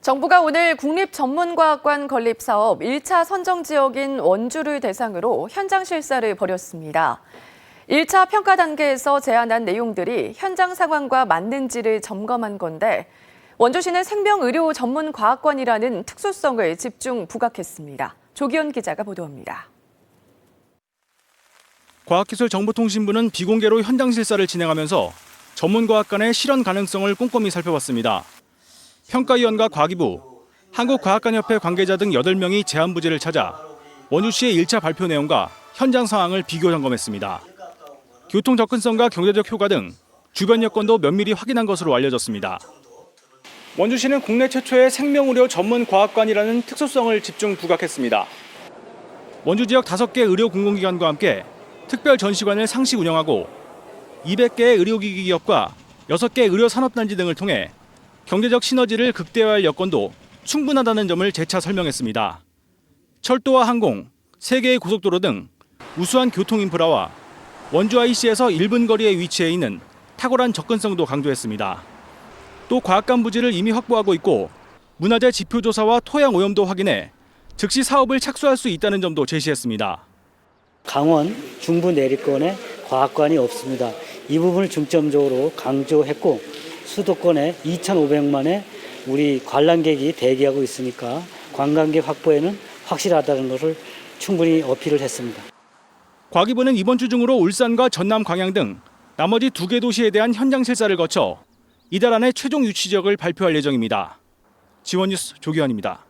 정부가 오늘 국립전문과학관 건립 사업 1차 선정 지역인 원주를 대상으로 현장 실사를 벌였습니다. 1차 평가 단계에서 제안한 내용들이 현장 상황과 맞는지를 점검한 건데 원주시는 생명의료 전문과학관이라는 특수성을 집중 부각했습니다. 조기현 기자가 보도합니다. 과학기술정보통신부는 비공개로 현장 실사를 진행하면서 전문과학 간의 실현 가능성을 꼼꼼히 살펴봤습니다. 평가위원과 과기부, 한국과학관협회 관계자 등 8명이 제안 부지를 찾아 원주 시의 1차 발표 내용과 현장 상황을 비교 점검했습니다. 교통 접근성과 경제적 효과 등 주변 여건도 면밀히 확인한 것으로 알려졌습니다. 원주시는 국내 최초의 생명의료 전문 과학관이라는 특수성을 집중 부각했습니다. 원주 지역 5개 의료 공공기관과 함께 특별 전시관을 상시 운영하고 200개의 의료기기 기업과 6개 의료 산업단지 등을 통해 경제적 시너지를 극대화할 여건도 충분하다는 점을 재차 설명했습니다. 철도와 항공, 세계의 고속도로 등 우수한 교통 인프라와 원주 IC에서 1분 거리에 위치해 있는 탁월한 접근성도 강조했습니다. 또 과학관 부지를 이미 확보하고 있고 문화재 지표 조사와 토양 오염도 확인해 즉시 사업을 착수할 수 있다는 점도 제시했습니다. 강원 중부 내리권에 과학관이 없습니다. 이 부분을 중점적으로 강조했고 수도권에 2,500만의 우리 관람객이 대기하고 있으니까 관광객 확보에는 확실하다는 것을 충분히 어필을 했습니다. 과기부는 이번 주 중으로 울산과 전남 광양 등 나머지 두 개 도시에 대한 현장 실사를 거쳐 이달 안에 최종 유치 지역을 발표할 예정입니다. 지원 뉴스 조기환입니다.